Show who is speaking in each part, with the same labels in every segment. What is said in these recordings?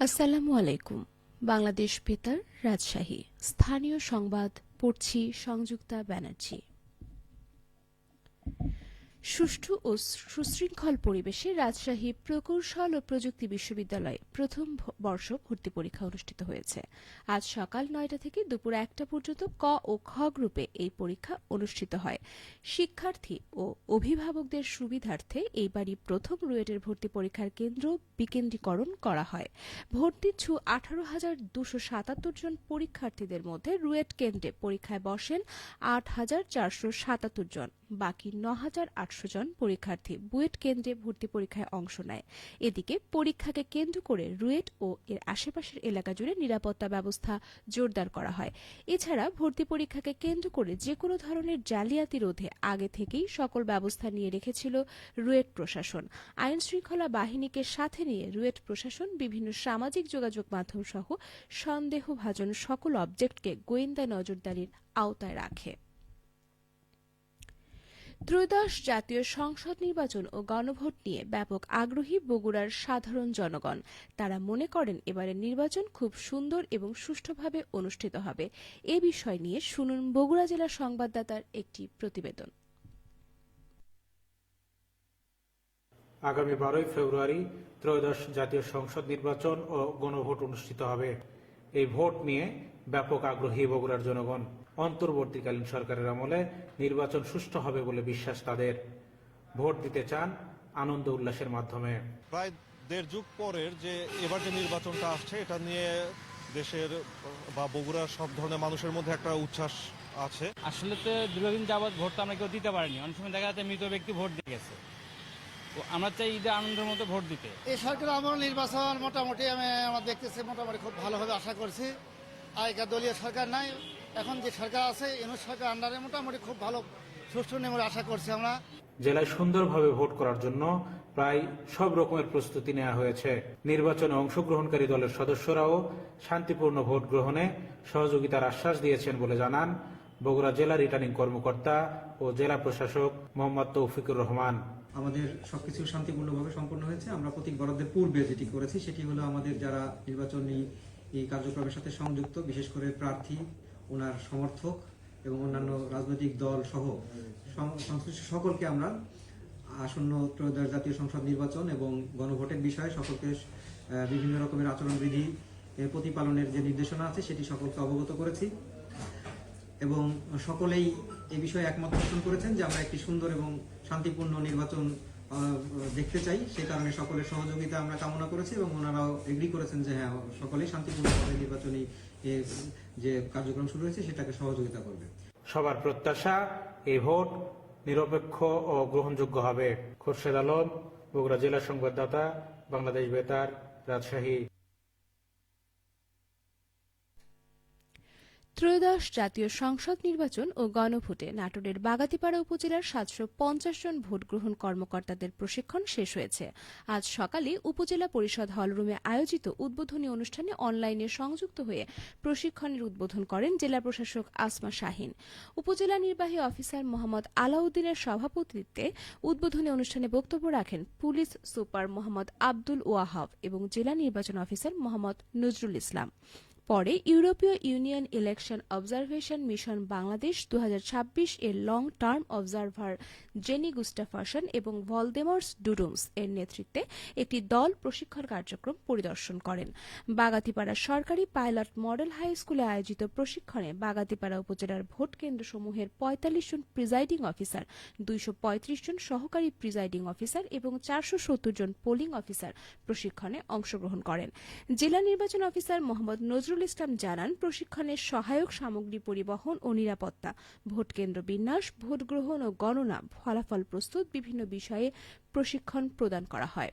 Speaker 1: আসসালামু আলাইকুম। বাংলাদেশ বেতার রাজশাহী। স্থানীয় সংবাদ পড়ছি সংযুক্তা ব্যানার্জি। সুষ্ঠু ও সুশৃঙ্খল পরিবেশে রাজশাহী প্রকৌশল ও প্রযুক্তি বিশ্ববিদ্যালয়ে প্রথম বর্ষ ভর্তি পরীক্ষা অনুষ্ঠিত হয়েছে। আজ সকাল নয়টা থেকে দুপুর একটা পর্যন্ত ক ও খ গ্রুপে এই পরীক্ষা অনুষ্ঠিত হয়। শিক্ষার্থী ও অভিভাবকদের সুবিধার্থে এইবারই প্রথম রুয়েটের ভর্তি পরীক্ষার কেন্দ্র বিকেন্দ্রীকরণ করা হয়। ভর্তিচ্ছু আঠারো হাজার দুশো সাতাত্তর জন পরীক্ষার্থীদের মধ্যে রুয়েট কেন্দ্রে পরীক্ষায় বসেন আট হাজার চারশো সাতাত্তর জন। বাকি ন হাজার আটশো জন পরীক্ষার্থী বুয়েট কেন্দ্রে ভর্তি পরীক্ষায় অংশ নেয়। এদিকে পরীক্ষাকে কেন্দ্র করে রুয়েট ও এর আশেপাশের এলাকা জুড়ে নিরাপত্তা ব্যবস্থা জোরদার করা হয়। এছাড়া ভর্তি পরীক্ষাকে কেন্দ্র করে যে কোনো ধরনের জালিয়াতি রোধে আগে থেকেই সকল ব্যবস্থা নিয়ে রেখেছিল রুয়েট প্রশাসন। আইন শৃঙ্খলা বাহিনীকে সাথে নিয়ে রুয়েট প্রশাসন বিভিন্ন সামাজিক যোগাযোগ মাধ্যম সহ সন্দেহভাজন সকল অবজেক্টকে গোয়েন্দা নজরদারির আওতায় রাখে। ত্রয়োদশ জাতীয় সংসদ নির্বাচন ও গণভোট নিয়ে ব্যাপক আগ্রহী বগুড়ার সাধারণ জনগণ। তারা মনে করেন এবারের নির্বাচন খুব সুন্দর এবং সুষ্ঠুভাবে অনুষ্ঠিত হবে। এ বিষয় নিয়ে শুনুন বগুড়া জেলা সংবাদদাতার একটি প্রতিবেদন।
Speaker 2: আগামী বারোই ফেব্রুয়ারি ত্রয়োদশ জাতীয় সংসদ নির্বাচন ও গণভোট অনুষ্ঠিত হবে। এই ভোট নিয়ে ব্যাপক আগ্রহী বগুড়ার জনগণ অন্তর্বর্তীকালীন সরকারের আমলে নির্বাচন সুষ্ঠু হবে বলে বিশ্বাস তাদের। ভোট দিতে চান আনন্দ উল্লাসের মাধ্যমে।
Speaker 3: প্রায় দেড় যুগ পরের যে এবার যে নির্বাচনটা আসছে এটা নিয়ে দেশের বা বগুড়ার সব ধরনের মানুষের মধ্যে একটা উচ্ছ্বাস আছে।
Speaker 4: আসলে তো দীর্ঘদিন যাবৎ ভোট তো আমরা কেউ দিতে পারিনি। অনেক সময় দেখা যাচ্ছে মৃত ব্যক্তি ভোট দিয়ে গেছে। তো আমরা চাই ঈদে আনন্দের মতো ভোট দিতে।
Speaker 5: এই সরকার আমার নির্বাচন মোটামুটি আমি আমরা দেখতেছি মোটামুটি খুব ভালোভাবে আশা করছি। আগেকার দলীয় সরকার নাই এখন যে সরকার আছে এনুর সরকার আন্ডারে মোটামুটি খুব ভালো সুষ্ঠু নেমে আশা করছি আমরা।
Speaker 2: জেলায় সুন্দরভাবে ভোট করার জন্য প্রায় সব রকমের প্রস্তুতি নেওয়া হয়েছে। নির্বাচনে অংশগ্রহণকারী দলের সদস্যরাও শান্তিপূর্ণ ভোট গ্রহণে সহযোগিতার আশ্বাস দিয়েছেন বলে জানান বগুড়া জেলা রিটার্নিং কর্মকর্তা ও জেলা প্রশাসক মোহাম্মদ তৌফিকুর রহমান।
Speaker 6: আমাদের সবকিছু শান্তিপূর্ণভাবে সম্পন্ন হয়েছে। আমরা প্রতীক বরাদ্দের পূর্বে যেটি করেছি সেটি হলো আমাদের যারা নির্বাচনী এই কার্যক্রমের সাথে সংযুক্ত, বিশেষ করে প্রার্থী, ওনার সমর্থক এবং অন্যান্য রাজনৈতিক দল সহ সংশ্লিষ্ট সকলকে আমরা আসন্ন ত্রয়োদশ জাতীয় সংসদ নির্বাচন এবং গণভোটের বিষয়ে সকলকে বিভিন্ন রকমের আচরণবিধি প্রতিপালনের যে নির্দেশনা আছে সেটি সকলকে অবগত করেছি এবং সকলেই এ বিষয়ে একমত পোষণ করেছেন যে আমরা একটি সুন্দর এবং শান্তিপূর্ণ নির্বাচন দেখতে চাই। সে কারণে সকলের সহযোগিতা আমরা কামনা করেছি এবং ওনারাও এগ্রি করেছেন যে হ্যাঁ সকলেই শান্তিপূর্ণভাবে নির্বাচনী যে কার্যক্রম শুরু হয়েছে, সেটাকে সহযোগিতা করবে।
Speaker 2: সবার প্রত্যাশা, এই ভোট নিরপেক্ষ ও গ্রহণযোগ্য হবে। খোরশেদ আলম, বগুড়া জেলা সংবাদদাতা, বাংলাদেশ বেতার, রাজশাহী।
Speaker 1: ত্রয়োদশ জাতীয় সংসদ নির্বাচন ও গণভোটে নাটোরের বাগাতিপাড়া উপজেলার সাতশো পঞ্চাশ জন ভোটগ্রহণ কর্মকর্তাদের প্রশিক্ষণ শেষ হয়েছে। আজ সকালে উপজেলা পরিষদ হলরুমে আয়োজিত উদ্বোধনী অনুষ্ঠানে অনলাইনে সংযুক্ত হয়ে প্রশিক্ষণের উদ্বোধন করেন জেলা প্রশাসক আসমা শাহিন। উপজেলা নির্বাহী অফিসার মোহাম্মদ আলাউদ্দিনের সভাপতিত্বে উদ্বোধনী অনুষ্ঠানে বক্তব্য রাখেন পুলিশ সুপার মোহাম্মদ আব্দুল ওয়াহাব এবং জেলা নির্বাচন অফিসার মোহাম্মদ নজরুল ইসলাম। পরে ইউরোপীয় union election observation mission Bangladesh দু হাজার ছাব্বিশ এর long term observer Jenny Gustafsson এবং ভলদেমর্স ডুডুমস এর নেতৃত্বে একটি দল প্রশিক্ষণ কার্যক্রম পরিদর্শন করেন। বাগাতিপাড়া সরকারি পাইলট মডেল হাই স্কুলে আয়োজিত প্রশিক্ষণে বাগাতিপাড়া উপজেলার ভোট কেন্দ্রসমূহের পঁয়তাল্লিশ জন প্রিজাইডিং অফিসার, দুইশ পঁয়ত্রিশ জন সহকারী প্রিজাইডিং অফিসার এবং চারশো সত্তর জন পোলিং অফিসার প্রশিক্ষণে অংশগ্রহণ করেন। জেলা নির্বাচন অফিসার মোহাম্মদ নজরুল ইসলাম জানান, প্রশিক্ষণের সহায়ক সামগ্রী পরিবহন ও নিরাপত্তা, ভোট কেন্দ্র বিন্যাস ভোট গ্রহণ ও গণনা ফলাফল প্রস্তুত বিভিন্ন বিষয়ে প্রশিক্ষণ প্রদান করা হয়।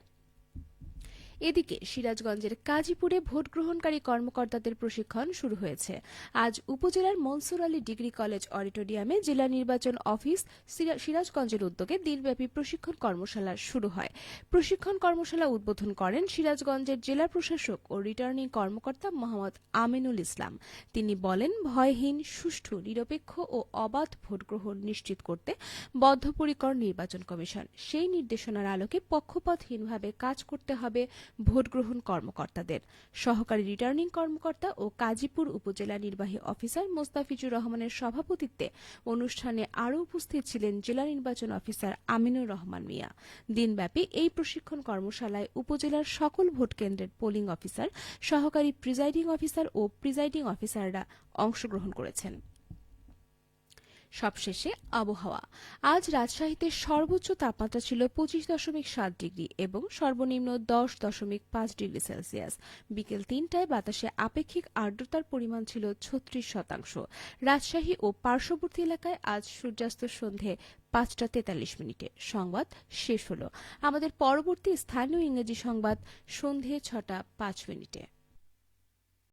Speaker 1: এদিকে সিরাজগঞ্জের কাজীপুরে ভোট গ্রহণকারী কর্মকর্তাদের প্রশিক্ষণ শুরু হয়েছে। আজ উপজেলার মনসুর আলী ডিগ্রি কলেজ অডিটোরিয়ামে জেলা নির্বাচন অফিস সিরা- সিরাজগঞ্জের উদ্যোগে দিনব্যাপী প্রশিক্ষণ কর্মশালা শুরু হয়। প্রশিক্ষণ কর্মশালা উদ্বোধন করেন সিরাজগঞ্জের জেলা প্রশাসক ও রিটার্নিং কর্মকর্তা মোহাম্মদ আমিনুল ইসলাম। তিনি বলেন, ভয়হীন, সুষ্ঠু, নিরপেক্ষ ও অবাধ ভোট গ্রহণ নিশ্চিত করতে বদ্ধপরিকর নির্বাচন কমিশন সেই নির্দেশনার আলোকে পক্ষপাতহীনভাবে কাজ করতে হবে ভোট গ্রহণ কর্মকর্তাদের। সহকারী রিটার্নিং কর্মকর্তা ও কাজীপুর উপজেলা নির্বাহী অফিসার মোস্তাফিজুর রহমানের সভাপতিত্বে অনুষ্ঠানে আরও উপস্থিত ছিলেন জেলা নির্বাচন অফিসার আমিনুর রহমান মিয়া। দিনব্যাপী এই প্রশিক্ষণ কর্মশালায় উপজেলার সকল ভোট কেন্দ্রের পোলিং অফিসার, সহকারী প্রিজাইডিং অফিসার ও প্রিজাইডিং অফিসাররা অংশগ্রহণ করেছেন। সবশেষে আবহাওয়া। আজ রাজশাহীতে সর্বোচ্চ তাপমাত্রা ছিল পঁচিশ দশমিক সাত ডিগ্রি এবং সর্বনিম্ন দশ দশমিক পাঁচ ডিগ্রি সেলসিয়াস। বিকেল তিনটায় বাতাসে আপেক্ষিক আর্দ্রতার পরিমাণ ছিল ছত্রিশ শতাংশ। রাজশাহী ও পার্শ্ববর্তী এলাকায় আজ সূর্যাস্ত সন্ধে পাঁচটা তেতাল্লিশ মিনিটে। সংবাদ শেষ হল। আমাদের পরবর্তী স্থানীয় ইংরেজি সংবাদ সন্ধে ছটা পাঁচ মিনিটে।